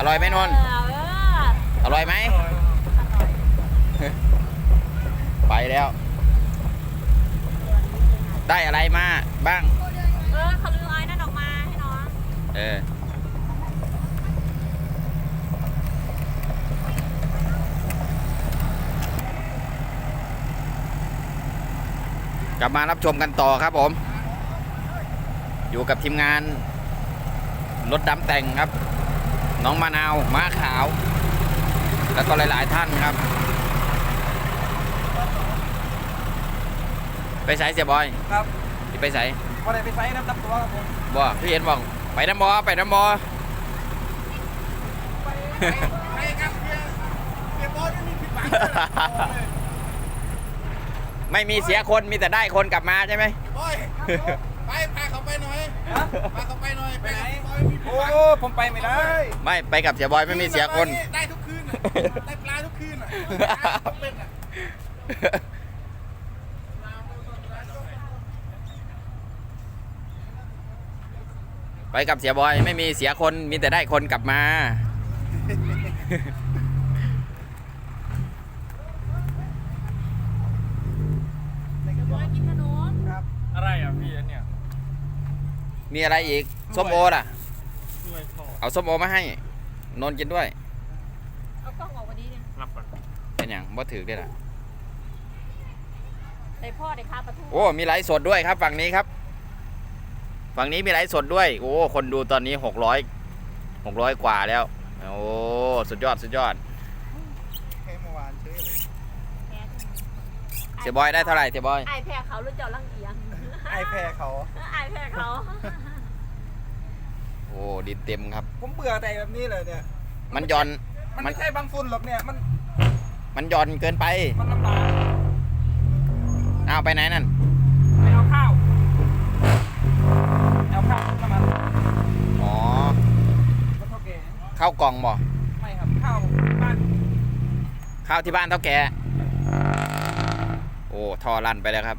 อร่อยไหมนนท์เอออร่อยไหม ไปแล้ว ได้อะไรมาบ้าง เออเขาลืมเอาไอ้นั่นออกมาให้น้องเออ กลับมารับชมกันต่อครับผม อยู่กับทีมงานรถดำแต่งครับ น้องมะนาวม้าขาว แล้วก็หลาย ๆ ท่านครับ ไปใส่เสียบอยครับสิไปใส่พอได้ไปไซส์น้ำตับตัวครับผมบ่พี่เห็นบอกไปน้ำบอไปน้ำบอไปครับเพียเพียบอลไม่มีผิดหวังไม่มีเสียคนมีแต่ได้คนกลับมาใช่ไหมบอยไปพา เขาไปหน่อยพาเขาไปหน่อยไปไหนบอยมีโอ้ผมไปไม่ได้ ไม่ไปกับเสียบอยไม่มีเสียคน ได้ทุกคืนน่ะได้ปลาทุกคืนอะต้องเป็นอะไปกับเสียบอยไม่มีเสียคนมีแต่ได้คนกลับมา บอยกินขนม ครับอะไรอะพี่อันเนี่ย มีอะไรอีกส้มโอล่ะ ด้วยพ่อเอาส้มโอมาให้ นนท์กินด้วย เอากล้องออกมาดีเนี่ยรับก่อนเป็นอย่างบ่ถือได้ล่ะได้พ่อได้คาปลาทูโอ้ มีไลฟ์สดด้วยครับ ฝั่งนี้ครับ ฝั่งนี้มีไลฟ์สดด้วย โอ้ คนดูตอนนี้หกร้อยหกร้อยกว่าแล้ว โอ้ สุดยอด สุดยอด แค่เมื่อวานเฉยเลย แพ้เสียบอยได้เท่าไหร่เสียบอย ไอแพ้เขาหรือเจ้าลังเอียง ไอแพรเขา ไอแพ้เขา โอ้ดินเต็มครับ ผมเบื่อแต่แบบนี้เลยเนี่ย มันหย่อน มันมัไม่นใช่บางฝุ่นหรอกเนี่ย มัน มันหย่อนเกินไป มันลำบากเอาไปไหนนั่น ไปเอาข้าวเอาข้าวน้ำมันอ๋อรถเท่าแก่ข้าวกล่องบ่ไม่ครับข้าวบ้าน ข้าวที่บ้านเท่าแกโอ้ ทอรันไปแล้วครับ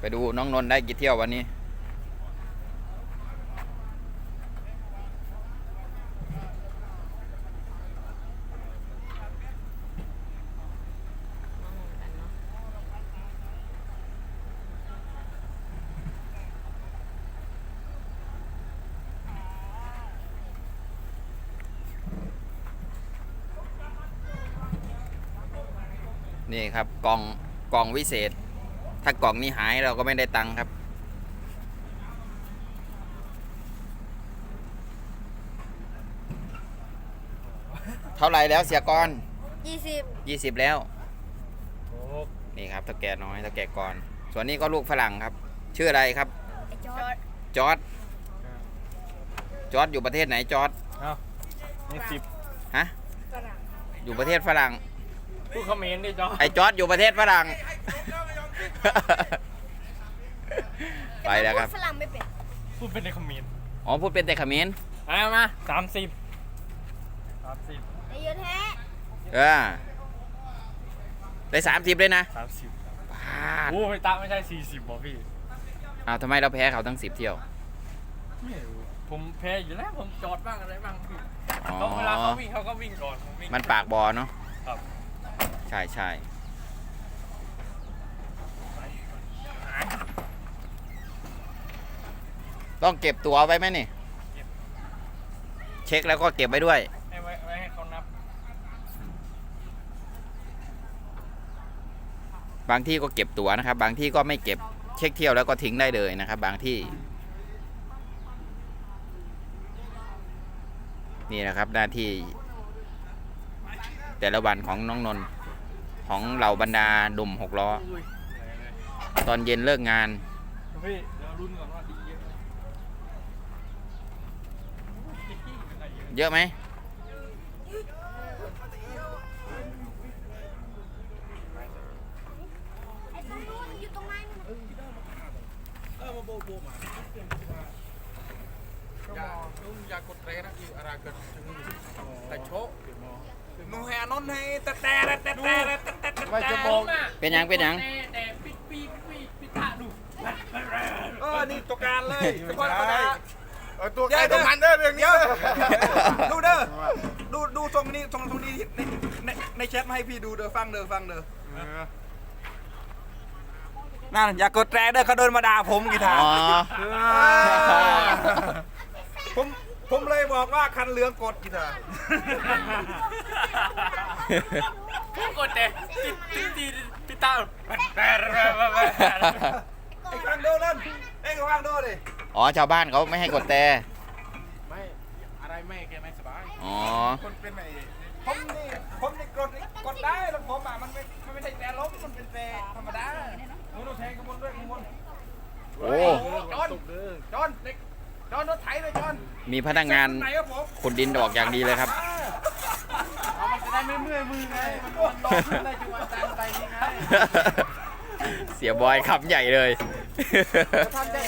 ไปดูน้องนนท์ได้กี่เที่ยววันนี้ นี่ครับกล่องกล่องวิเศษ ถ้ากล่องนี้หายเราก็ไม่ได้ตังค์ครับ เท่าไหร่แล้วเสียกรยี่สิบยี่สิบแล้วโอ้นี่ครับเท่าแก่น้อยเท่าแก่ก่อน ส่วนนี้ก็ลูกฝรั่งครับ ชื่ออะไรครับ ไอจอดจอร์ดจอร์ดอยู่ประเทศไหนจอร์ดเอานี่สิบฮะอยู่ประเทศฝรั่ง ผู้คอมเมนต์ดิจอไอ้จอร์ดอยู่ประเทศฝรั่ง ไปแล้วครับฝรั่งไม่เป็นพูดเป็นในคอมเมนต์อ๋อพูดเป็นแต่เขมรเอามาสามสิบสามสิบไอเยอะแท้เออได้สามสิบเลยนะสามสิบปาดโอ้ยตาไม่ใช่สี่สิบบ่พี่อ้าวทำไมเราแพ้เขาทั้งสิบเที่ยว ไม่รู้ผมแพ้อยู่แล้วผมจอดบ้างอะไรบ้างพี่อ๋อ เขาเวลาเขาวิ่งเขาก็วิ่งก่อนผมวิ่ง มันปากบอเนาะครับ ใช่ใช่ ต้องเก็บตัวไว้ไหมนี่ เช็คแล้วก็เก็บไว้ด้วย ให้ไว้ไว้ให้เขานับ บางที่ก็เก็บตั๋วนะครับ บางที่ก็ไม่เก็บเช็คเที่ยวแล้วก็ทิ้งได้เลยนะครับ บางที่ นี่นะครับหน้าที่ แต่ละวันของน้องนนท์ของเหล่าบรรดาดุมหกล้ออุ้ยตอนเย็นเลิกงาน พี่เดี๋ยวรุ่นก่อนว่าดี เยอะเยอะไหมไอตรงนู้นอยู่ตรงไหนนั่นน่ะเออมาโบโบมาอย่าอย่ากดเรนะอีอะไรเกิดถึงแต่โชว์นูแฮนนให้แต่แต่แต่แต่แต่แต่ไม่จะบอกเป็นหยังเป็นหยังแต่ปิดปีปิดปีปิดตาดูอนี่ตัวการเลยเฉพาะธรรมดา เออตัวใครตัวมันเด้อเรื่องนี้เดี๋ยวเด้อดูเด้อดูดูทรงนี้ทรงทรงนี้ในในในแชทมาให้พี่ดูเด้อฟังเด้อฟังเด้อเออนั่นอย่ากดแตรเด้อเขาเดินมาด่าผมกีตาร์อ๋อ ผมผมเลยบอกว่าคันเหลืองกดกีตาร์กดแต่ติดติดติดติดตาม ไอ้ฟังดูนั่นไอ้ฟังดูดิ อ๋อชาวบ้านเขาไม่ให้กดแต่ไม่อะไรไม่แกไม่สบายอ๋อคนเป็นไอ้ผมนี่ผมนี่กดกดได้แล้วผมอะมันไม่มันไม่ใช่แต่ล้มมันเป็นแต่ธรรมดาโน้ตแทงกระมวลด้วยกระมวลโอ้จอนจอนเด็กจอนรถไถเลยจอนมีพนักงานไหนครับผมขุดดินออกอย่างดีเลยครับเอามันจะได้ไม่เมื่อยมือไงมันมันลงขึ้นได้จังหวะดันไปนี่ไงเสียบอยคำใหญ่เลยทำจาก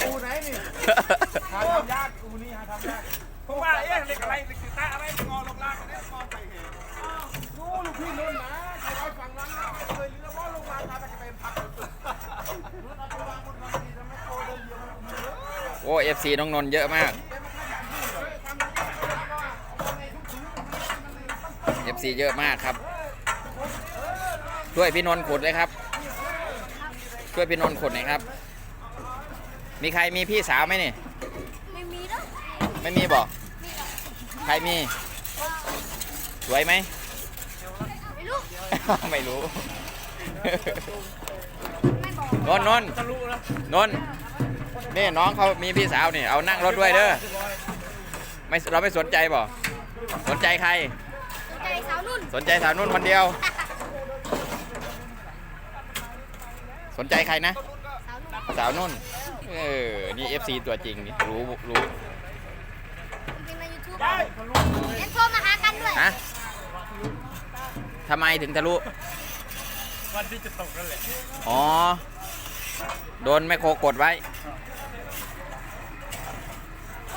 อูไหนนี่ หาทำยากอูนี่หาทำยากผมว่าเอ๊ะเด็กอะไรเด็กติดตาอะไรงอลงล่างกันเนี่ยงอไปเหตุดูลูกพี่นุ่นนะใครไว้ฝั่งนั้นนะเคยเรือว่าลงมาทำตะเกียบพักรถเอาไปวางบนบางทีทำให้โตเดินเดียวมันเยอะโอ้เอฟซีน้องนนท์เยอะมากเอฟซีเยอะมากครับ ช่วยพี่นนท์ขุดเลยครับ ช่วยพี่นนท์ขุดหน่อยครับ มีใครมีพี่สาวไหมนี่ไม่มีแล้วไม่มีบอกใครมีสวยไหมไม่รู้ ไม่รู้ไม่บอกนนท์นนท์ทะลุแล้วนนท์นี่น้องเขามีพี่สาวนี่เอานั่งรถด้วยเด้อไม่เราไม่สนใจบ่สนใจใครใจสาวนุ่นสนใจสาวนุ่นคนเดียว สนใจใครนะ สาวนุ่นสาวนุ่น เออ นี่ FC ตัวจริงนี่รู้รู้จริงๆในยูทูบเอ็นโทรมาหากันด้วย ฮะทำไมถึงทะลุ วันที่จะตกนั่นแหละอ๋อ โดนแมคโครกดไว้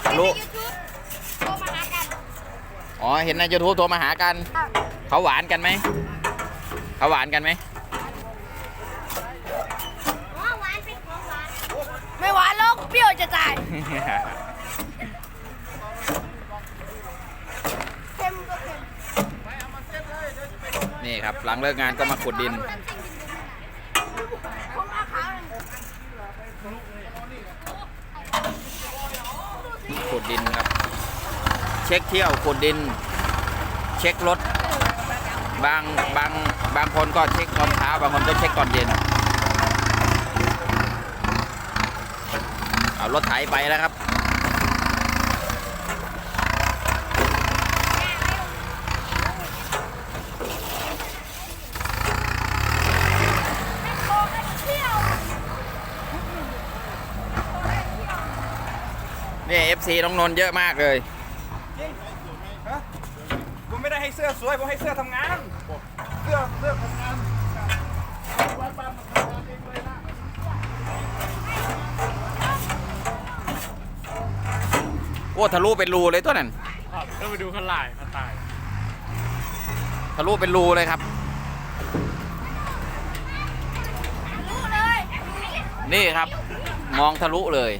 ทะลุในยูทูบโทรมาหากันอ๋อ เห็นใน YouTube โทรมาหากัน เขาหวานกันไหม เขาหวานกันไหม อ๋อหวานสิของหวานไม่หวานหรอกเปรี้ยวจะตายเค็มก็เค็มนี่ครับ หลังเลิกงานก็มาขุดดิน ผมเอาขาวเลยขุดดินครับ เช็คเที่ยวขุดดิน เช็ครถ บางบางบางคนก็เช็คตอนเช้า บางคนก็เช็คตอนเย็น เอารถไถไปแล้วครับโคให้เที่ยวนี่ FC น้องนนท์เยอะมากเลย ผมไม่ได้ให้เสื้อสวย ผมให้เสื้อทำงานเสื้อเสื้อทำงาน โอ้ ทะลุเป็นรูเลยตัวนั้นครับก็ไปดูเขาลายเขาตายทะลุเป็นรูเลยครับ รู้เลยนี่ครับ มองทะลุเลย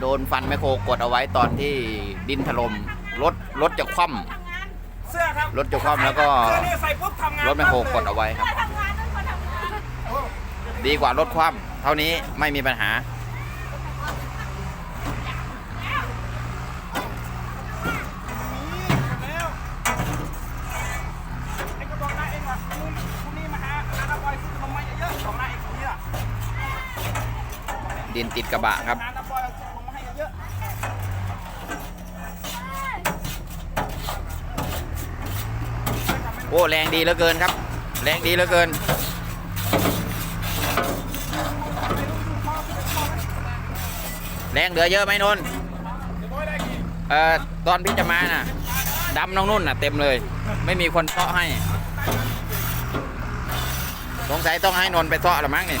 โดนฟันแมคโครกดเอาไว้ตอนที่ดินถล่มรถรถจะคว่เสื้อครับรถจะคว่ำแล้วก็เสื้อนี่ใส่ปุ๊บทำงานำรถแมคโครกดเอาไว้ครับทำงานนั่นคนทำงาน ดีกว่ารถคว่ำเท่านี้ไม่มีปัญหา แล้วไอ้ก็บอกนะเองว่าพรุ่งนี้พรุ่งนี้มาหาอาณาบอยซื้อขนมมาเยอะๆบอกนะเองคนนี้อะ ดินติดกระบะครับ โอ้แรงดีเหลือเกินครับ แรงดีเหลือเกิน แรงเหลือเยอะไหมนนเอ่อตอนพี่จะมาน่ะดำน้องนุ่นน่ะเต็มเลย ไม่มีคนเซาะให้ สงสัยต้องให้นนไปเซาะละมั้งนี่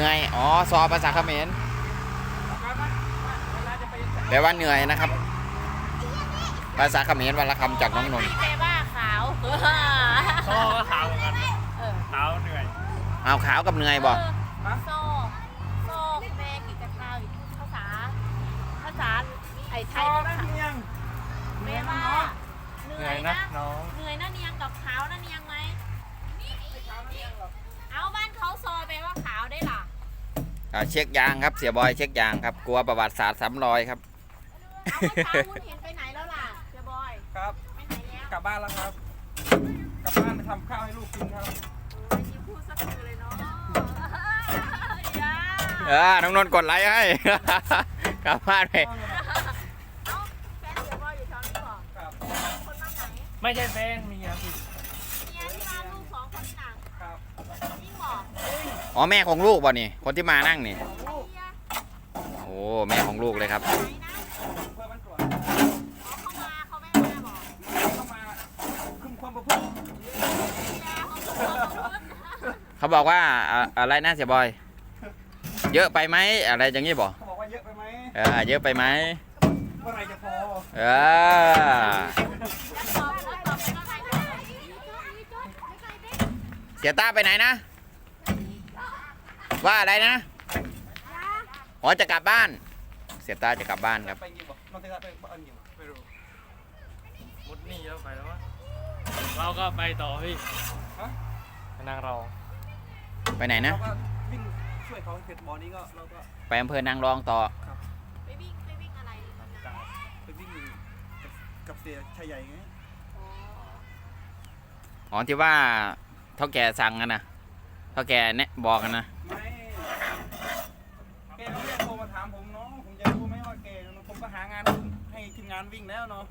นื่อย อ๋อ ซอภาษาเขมรแปลว่าเหนื่อยนะครับ ภาษาเขมรวันละคำจากน้องนนท์แปลว่าขาวโซ่ก็ขาวเหมือนกันขาวเหนื่อยเอาขาวกับเหนื่อยบอกโซ่โซ่แม่กิจกรรมภาษา ภาษาไอ้ไทใช่ยก็นั่นขาวเพียงแปลว่าเหเหนื่นื่ออยยนะนะน้องเหนื่อยนะเนียงกับขาวนะเนียงไหมเอาบ้านเขาซอยแปลว่าขาวได้ล่ะอ่า เช็คยางครับเสียบอยเช็คยางครับกลัวประวัติศาสตร์ซ้ำรอยครับคุณเห็นไปไหนแล้วล่ะเจ้าบอยครับ ไปไหนแล้วกลับบ้านแล้วครับ กลับบ้านไปทำข้าวให้ลูกกินครับโอ้ยยิ้มพูดสักทีเลยเนาะอย่าเออน้องนนท์กดไลค์ให้กลับบ้านไปเอ้าแฟนเจ้ อ๋อแม่ของลูกป่ะนี่ คนที่มานั่งนี่ไอ้เหี้ยโอ้แม่ของลูกเลยครับไหนนะเพื่อมันตรวจอ๋อเขามาเขาไม่มาบอกเข้ามาคุมความประพฤติเมียของผมเขาพูดเขาบอกว่าอ่าอะไรนะเสียบอย เยอะไปไหมอะไรอย่างนี้บอกเขาบอกว่าเยอะไปไหมเออเยอะไปไหมเมื่อไหรจะพอเออแล้วตอบแล้วตอบไปว่าไงคะเสียต้าไปไหนนะ ว่าอะไรนะอ๋อจะกลับบ้าน เสียต้าจะกลับบ้านครับ ไปยิงบ่นอนเตะไปบ้านยิงบ่ไม่รู้มุดนี่แล้วไปแล้ววะเราก็ไปต่อพี่ฮะไปนั่งรอไปไหนนะเราก็วิ่งช่วยเขาเสร็จบอลนี้ก็เราก็ไปอำเภอนางรองต่อไปวิ่งไปวิ่งอะไรตอนนั้นไปวิ่งกับกับเสียชายใหญ่ไงอ๋ออ๋อที่ว่าเท่าแก่สั่งกันนะเท่าแก่เนี่ยบอกกันนะ ไม่แกเขาเรียกโทรมาถามผมเนาะผมจะรู้ไหมว่าแกผมก็หางานให้ทีม งานวิ่งแล้วเนาะ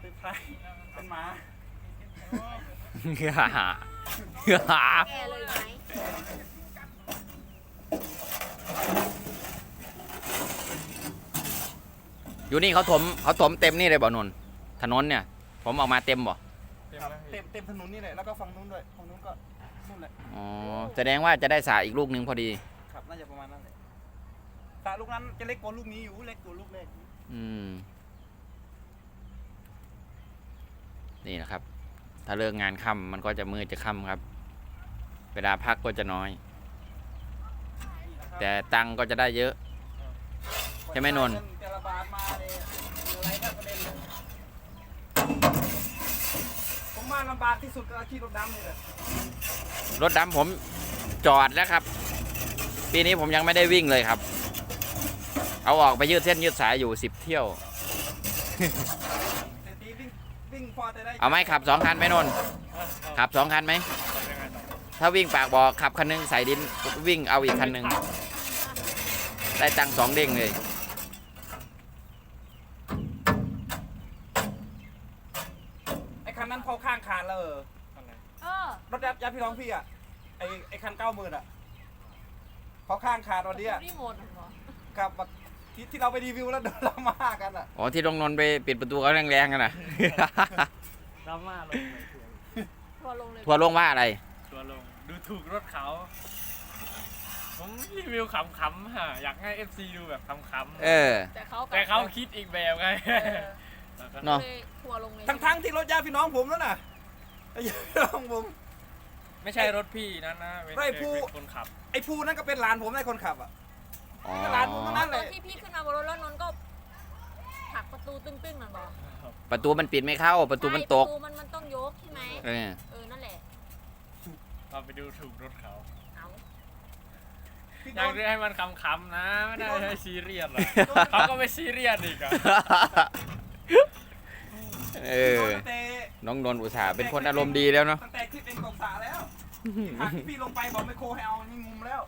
เป็นใครเป็นหมาแกเลยไหมอยู่นี่เขาถมเขาถมเต็มนี่เลยบ่นนท์ถนนเนี่ย ผมออกมาเต็มบ่เต็มครับแล้วพี่เต็มเต็มถนนนี่แหละแล้วก็ฝั่งนู้นด้วยฝั่งนู้นก็นู่นแหละอ๋อแสดงว่าจะได้สาอีกลูกหนึ่งพอดี ครับน่าจะประมาณนั้นแหละแต่ลูกนั้นจะเล็กกว่าลูกนี้อยู่เล็กกว่าลูกแรก อืม นี่นะครับ ถ้าเลิกงานค่ำมันก็จะมืดจะค่ำครับ เวลาพักก็จะน้อยนี่นะครับแต่ตังค์ก็จะได้เยอะ ใช่ไหมนนท์แต่ละบาทมาเลยอะไรก็ประเด็นเลยผมมาลำบากที่สุดก็อาชีพรถดำนี่แหละรถดำผมจอดแล้วครับ ปีนี้ผมยังไม่ได้วิ่งเลยครับ เอาออกไปยืดเส้นยืดสายอยู่สิบเที่ยว แต่ทีวิ่งวิ่งพอจะได้เอาไหมขับสองคันไหมนนท์ขับสองคันไหมยังไงต่อถ้าวิ่งปากบ่อขับคันหนึงใส่ดินวิ่งเอาอีกคันหนึ่งได้ตังค์สองเด้งเลย ไอ้คันนั้นพอข้างขาดแล้วเอออะไรเออ รถยับยับพี่น้องพี่อะไอ้ไอ้คันเก้าหมื่นอะพอข้างขาดวันนี้อะรีโมทเหรอกับแบบ ที่ที่เราไปรีวิวแล้วโดนเรามากันอะ อ๋อที่ลงนนท์ไปปิดประตูเขาแรงๆกันนะ ดราม่าลงเลยทัวร์ทัวร์ลงเลยทัวร์ลงว่าอะไร ทัวร์ลง ดูถูกรถเขา ผมรีวิวขำๆฮะอยากให้ FC ดูแบบขำเออ แต่เขาๆ แต่เขาคิดอีกแบบไงเออแล้วก็เนาะ เลยทัวร์ลงเลยทั้งทั้งๆที่รถญาติพี่น้องผมแล้วน่ะไอ้ญาติพี่น้องผม ไม่ใช่รถพี่นั่นนะเป็นไม่ผู้ เป็นคนขับ ไอ้ภูนั่นก็เป็นหลานผมในคนขับอะ อ๋อร้านผมทั้งนั้นตอนที่พี่ขึ้นมาบนรถแล้วนนท์ก็ผลักประตูตึ้งๆนั่นบอกประตูมันปิดไม่เข้า ประตูมันตก ใช่ประตูมันมันต้องยกใช่ไหมเออเออนั่นแหละเราไปดูถูกรถเขา เอาพี่อโดยากนได้ให้มันขำๆนะ ไม่ได้ให้ซีเรียสหรอกเขาก็ไม่ซีเรียสอีกอะเออ ตั้งแต่น้องนนท์อุตส่าห์เป็นคนอารมณ์ดีแล้วเนาะ ตั้งแต่คลิปเองตกสระแล้วหากที่พี่ลงไปบอกไม่โคให้เอานี่งุมแล้ว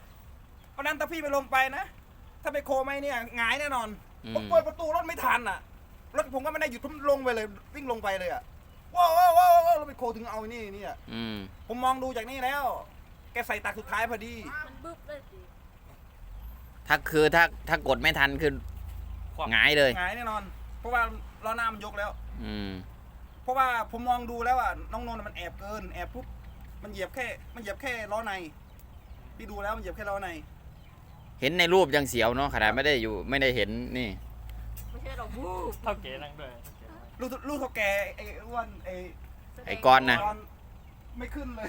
เพราะฉะนั้นถ้าพี่ไปลงไปนะ ถ้าไปโคไม่เนี่ยหงายแน่นอนอืม ผมเปิดประตูรถไม่ทันอะ รถผมก็ไม่ได้หยุดผมลงไปเลยวิ่งลงไปเลยอะว้าวว้าวว้าวว้าวแล้วไปโคถึงเอานี่นี่อะอืม ผมมองดูจากนี่แล้ว แกใส่ตักสุดท้ายพอดี มันบึ้บเลยสิถ้าคือถ้าถ้ากดไม่ทันคือหงายเลย หงายแน่นอน เพราะว่าล้อหน้ามันยกแล้ว อืม เพราะว่าผมมองดูแล้วอะน้องนนท์มันแอบเกินแอบปุ๊บมันเหยียบแค่ มันเหยียบแค่ล้อใน พี่ดูแล้วมันเหยียบแค่ล้อใน เห็นในรูปยังเสียวเนาะขนาดไม่ได้อยู่ไม่ได้เห็นนี่ ไม่ใช่หรอกบู๊บเท่าเก๋นั่งด้วยเท่าเก๋นั่งลูกลูกเท่าแกไอ้อ้วนไอ้ไอ้ก้อนนะ ตอนไม่ขึ้นเลย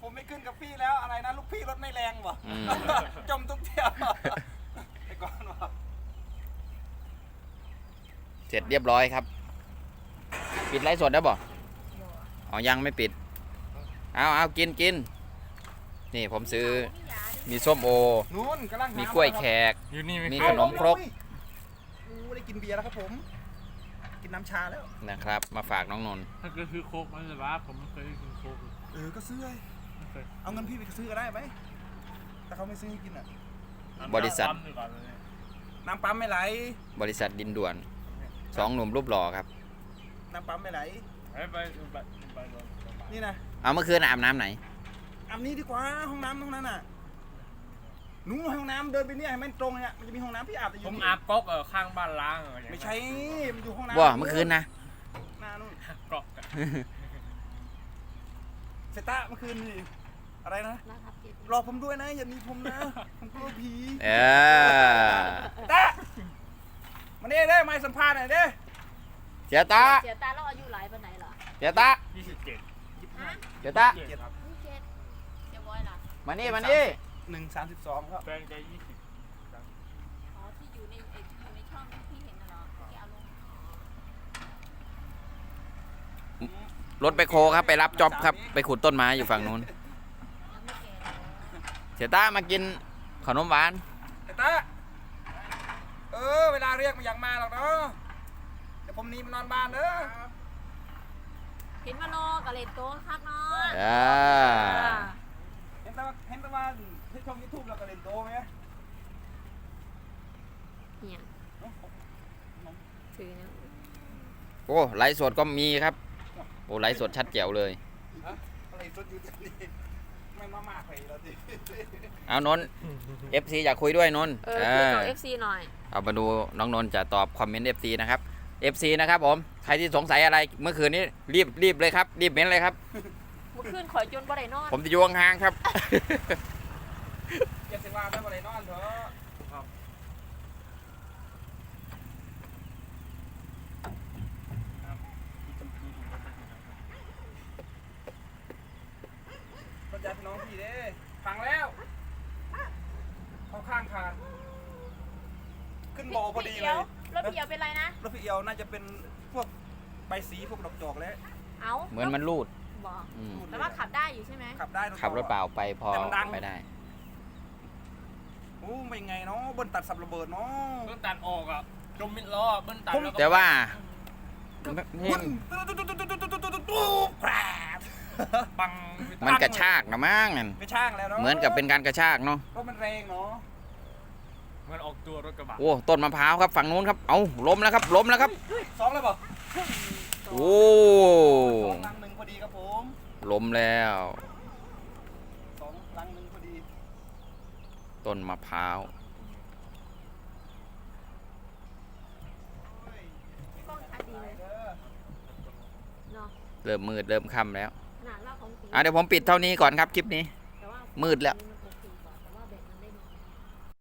ผมไม่ขึ้นกับพี่แล้วอะไรนะลูกพี่รถไม่แรงวะอืม จมทุกเที่ยวไอ้ก้อนวะเสร็จเรียบร้อยครับ ปิดไลฟ์สดแล้วบ่อ๋อยังไม่ปิด เอาเอากินกินนี่ผมซื้อ มีส้มโอ นู้นกำลังหามีกล้วยแขก อยู่นี่ไหมมีคขรับนมครกอู้ได้กินเบียร์แล้วครับผม กินน้ำชาแล้ว นะครับ มาฝากน้องนนท์ถ้าก็คือโคกมันจะว่าผมไม่เคยกินโคกเลยเออ ก็ซื้อเลยไม่เคยเอาเงินพี่ไปซื้อก็ได้ไหม แต่เขาไม่ซื้อให้กินอะ บริษัทปั๊มดีกว่าเลยน้ำปั๊มไม่ไหล บริษัทดินด่วนสองหนุ่มรูปหล่อครับ น้ำปั๊มไม่ไหล ไปไปไปไปไปนี่นะ เอาเมื่อคืนอาบน้ำไหนอาบนี้ดีกว่าห้องน้ำห้องนั้นน่ะ หนู้ห้องน้ำเดินไปเนี่ยให้มันตรงเนี่ยมันจะมีห้องน้ำพี่อาบแต่อยู่ผมนี่อาบก๊อกเออข้างบ้านล้างเอออย่างไม่นั้นใช่มันอยู่ห้องน้ำว่าเมื่อคืนนะหน้านู่นก๊อกอะเซต้าเมื่อคืนนี่อะไรนะนะครับเจ็ดรอผมด้วยนะอย่ามีผมนะผมกลัวผีเออตามาเนี่ยได้ไม่สัมภาษณ์หน่อยเด้เสียตาเสียตาแล้วอายุหลายปานไหนเหรอเสียตายี่สิบเจ็ดฮะเสียตาเจ็ดครับนี่เจ็ดเสียบอยล่ะมานี่มานี่ หนึ่งสามสิบสองครับแฟนแกยี่สิบอ๋อที่อยู่ในไอ้ที่อยู่ในช่องที่เห็นน่ะเหรอที่แกเอาลงรถไปโคครับไปรับจ็อบครับ ไปขุดต้นไม้อยู่ฝั่งนู้น ยังไม่แก่หรอกเสียตามากินขนมหวาน ไอ้ตาเออ เวลาเรียกมันอยากมาหรอกเนาะเดี๋ยวผมหนีมานอนบ้านเด้อเห็นมารอกับเลนโต้ครับเนาะอ่าเห็น แต่ว่าเห็นแต่ว่าที่ช่องยูทูบเราก็เล่นโตไหมเนี่ยถือนะโอ้ไลฟ์สดก็มีครับโอ้ไลฟ์สดชัดแจ๋วเลยอะไรสดอยู่ที่นี่ไม่มามาใครแล้วดิเอานนท์ FC อยากคุยด้วยนนท์เออเอคุยอกับ FC หน่อยเอามาดูน้องนนท์จะตอบคอมเมนต์ FC นะครับ FC นะครับผม ใครที่สงสัยอะไรเมื่อคืนนี้รีบรีบเลยครับ รีบเม้นเลยครับ เมื่อคืนข่อยจนบ่ได้นอนผมจะอยู่ห่างๆครับเจ็ดสิบวันไม่มาเลยนอนเถอะรถจักรพี่น้องพี่เด้พังแล้วเข้าข้างคานขึ้นโบพอดีเลยรถพี่เอียวเป็นไรนะรถพี่เอียวน่าจะเป็นพวกใบสีพวกดอกจอกแล้ว เอ้าเหมือนมันรูด บอกอืม แต่ว่าขับได้อยู่ใช่ไหมขับได้ขับรถเปล่าไปพอแต่มันดังไปได้ โอ้ไม่ไงเนาะบนตัดสับระเบิดเนาะเบิ้ลตัดออกอะจมมิดล้อเบิ้ลตัดแล้วก็แต่ว่าบึ้นตุ๊ดตุ๊ดตุ๊ดตุ๊ดตุ๊ดตุ๊ดตุ๊ดตุ๊ดแปรดปังมันกระชากนะมั้งนั่นไปช่างแล้วเนาะเหมือนกับเป็นการกระชากเนาะรถมันแรงเนาะมันออกตัวรถกระบะโอ้ต้นมะพร้าวครับฝั่งนู้นครับ เอาล้มแล้วครับล้มแล้วครับ สองเลยเปล่าโอ้ สองลัง ล้มแล้ว สองลังหนึ่งพอดีต้นมะพร้าว กล้องชัดดีเลยเด้อเนาะเริ่มมืดเริ่มค่ำแล้ว ขนาดว่าของตีอะเดี๋ยวผมปิดเท่านี้ก่อนครับคลิปนี้ แต่ว่ามืดแล้วมัน